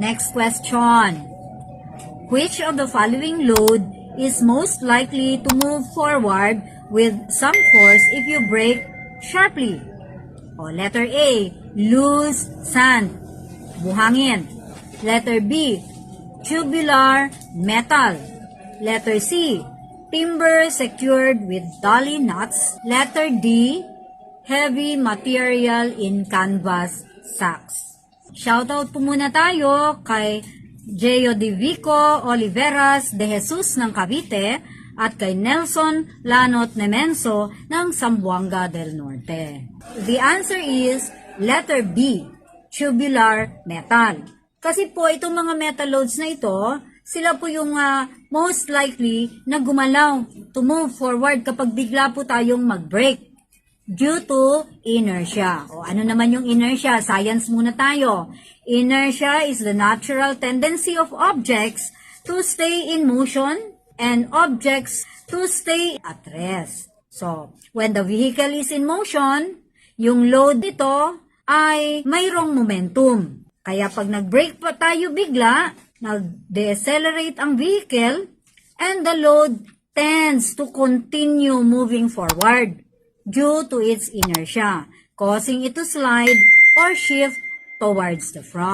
Next question. Which of the following load is most likely to move forward with some force if you brake sharply? O, letter A, loose sand, buhangin. Letter B, tubular metal. Letter C, timber secured with dolly nuts. Letter D, heavy material in canvas sacks. Shoutout po muna tayo kay Geo De Vico Oliveras de Jesus ng Cavite at kay Nelson Lanot Nemenso ng Zamboanga del Norte. The answer is letter B, tubular metal. Kasi po itong mga metal loads na ito, sila po yung ah, most likely na gumalaw to move forward kapag bigla po tayong mag-brake due to inertia. O ano naman yung inertia? Science muna tayo. Inertia is the natural tendency of objects to stay in motion and objects to stay at rest. So, when the vehicle is in motion, yung load nito ay mayroong momentum. Kaya pag nag-brake pa tayo bigla, nag-decelerate ang vehicle, and the load tends to continue moving forward due to its inertia, causing it to slide or shift towards the front.